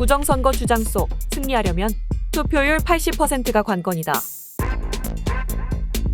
부정선거 주장 속 승리하려면 투표율 80%가 관건이다.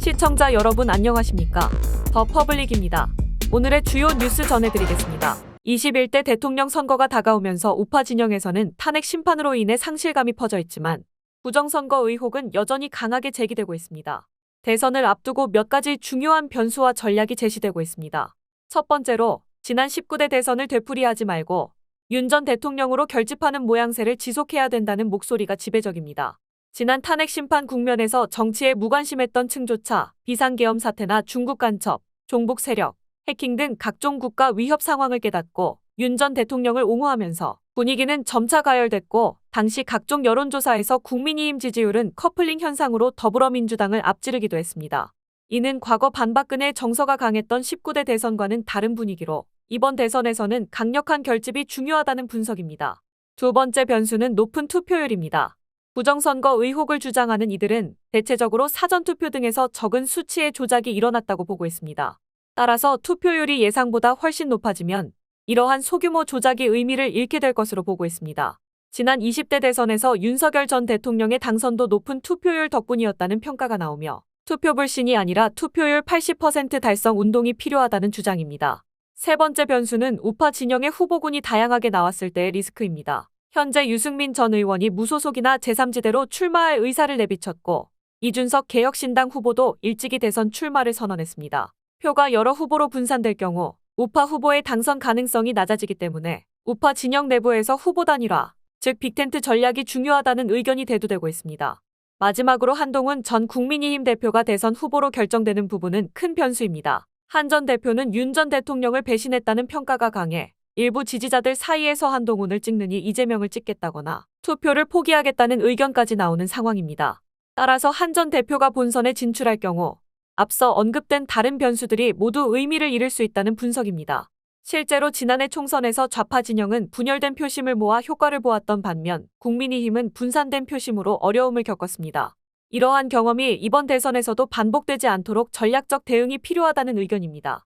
시청자 여러분 안녕하십니까? 더 퍼블릭입니다. 오늘의 주요 뉴스 전해드리겠습니다. 21대 대통령 선거가 다가오면서 우파 진영에서는 탄핵 심판으로 인해 상실감이 퍼져 있지만 부정선거 의혹은 여전히 강하게 제기되고 있습니다. 대선을 앞두고 몇 가지 중요한 변수와 전략이 제시되고 있습니다. 첫 번째로 지난 19대 대선을 되풀이하지 말고 윤 전 대통령으로 결집하는 모양새를 지속해야 된다는 목소리가 지배적입니다. 지난 탄핵 심판 국면에서 정치에 무관심했던 층조차 비상계엄 사태나 중국 간첩, 종북 세력, 해킹 등 각종 국가 위협 상황을 깨닫고 윤 전 대통령을 옹호하면서 분위기는 점차 가열됐고 당시 각종 여론조사에서 국민의힘 지지율은 커플링 현상으로 더불어민주당을 앞지르기도 했습니다. 이는 과거 반박근혜 정서가 강했던 19대 대선과는 다른 분위기로 이번 대선에서는 강력한 결집이 중요하다는 분석입니다. 두 번째 변수는 높은 투표율입니다. 부정선거 의혹을 주장하는 이들은 대체적으로 사전투표 등에서 적은 수치의 조작이 일어났다고 보고 있습니다. 따라서 투표율이 예상보다 훨씬 높아지면 이러한 소규모 조작이 의미를 잃게 될 것으로 보고 있습니다. 지난 20대 대선에서 윤석열 전 대통령의 당선도 높은 투표율 덕분이었다는 평가가 나오며 투표 불신이 아니라 투표율 80% 달성 운동이 필요하다는 주장입니다. 세 번째 변수는 우파 진영의 후보군이 다양하게 나왔을 때의 리스크입니다. 현재 유승민 전 의원이 무소속이나 제3지대로 출마할 의사를 내비쳤고 이준석 개혁신당 후보도 일찍이 대선 출마를 선언했습니다. 표가 여러 후보로 분산될 경우 우파 후보의 당선 가능성이 낮아지기 때문에 우파 진영 내부에서 후보 단일화, 즉 빅텐트 전략이 중요하다는 의견이 대두되고 있습니다. 마지막으로 한동훈 전 국민의힘 대표가 대선 후보로 결정되는 부분은 큰 변수입니다. 한 전 대표는 윤 전 대통령을 배신했다는 평가가 강해 일부 지지자들 사이에서 한동훈을 찍느니 이재명을 찍겠다거나 투표를 포기하겠다는 의견까지 나오는 상황입니다. 따라서 한 전 대표가 본선에 진출할 경우 앞서 언급된 다른 변수들이 모두 의미를 잃을 수 있다는 분석입니다. 실제로 지난해 총선에서 좌파 진영은 분열된 표심을 모아 효과를 보았던 반면 국민의힘은 분산된 표심으로 어려움을 겪었습니다. 이러한 경험이 이번 대선에서도 반복되지 않도록 전략적 대응이 필요하다는 의견입니다.